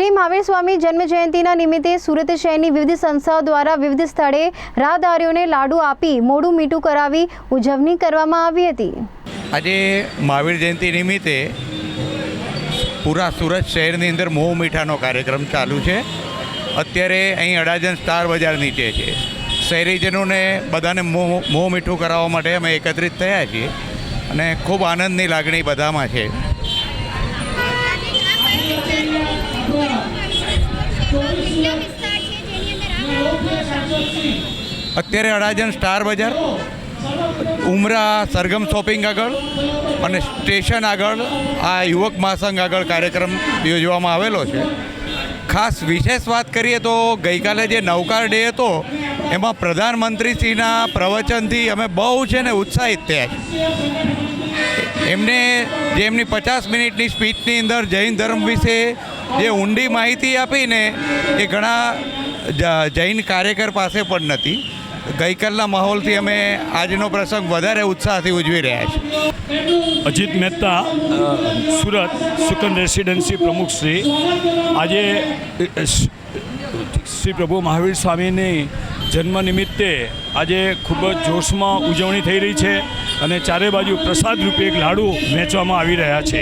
શ્રી મહાવીર સ્વામી જન્મ જયંતિના નિમિત્તે સુરત શહેરની વિવિધ સંસ્થાઓ દ્વારા વિવિધ સ્થળે રાહદારીઓને લાડુ આપી, મોડું મીઠું કરાવી ઉજવણી કરવામાં આવી હતી. આજે મહાવીર જયંતિ નિમિત્તે પૂરા સુરત શહેરની અંદર મોહ મીઠાનો કાર્યક્રમ ચાલુ છે. અત્યારે અહીં અડાજણ સ્ટાર બજાર નીચે છે. શહેરીજનોને બધાને મોહ મોહ મીઠું કરાવવા માટે અમે એકત્રિત થયા છીએ અને ખૂબ આનંદની લાગણી બધામાં છે. અત્યારે અડાજણ સ્ટાર બજાર, ઉમરા સરગમ શોપિંગ આગળ અને સ્ટેશન આગળ આ યુવક મહાસંઘ આગળ કાર્યક્રમ યોજવામાં આવેલો છે. ખાસ વિશેષ વાત કરીએ તો ગઈકાલે જે નવકાર ડે હતો, એમાં પ્રધાનમંત્રીશ્રીના પ્રવચનથી અમે બહુ છે ને ઉત્સાહિત થયા એમને જે એમની પચાસ મિનિટની સ્પીચની અંદર જૈન ધર્મ વિશે જે ઊંડી માહિતી આપીને એ ઘણા જૈન કાર્યકર પાસે પણ નથી. ગઈકાલના માહોલથી અમે આજનો પ્રસંગ વધારે ઉત્સાહથી ઉજવી રહ્યા છીએ. અજીત મહેતા, સુરત સુકન રેસિડેન્સી પ્રમુખ શ્રી. આજે શ્રી પ્રભુ મહાવીર સ્વામીની જન્મ નિમિત્તે આજે ખૂબ જ જોશમાં ઉજવણી થઈ રહી છે અને ચારે બાજુ પ્રસાદ રૂપે એક લાડુ વેચવામાં આવી રહ્યા છે.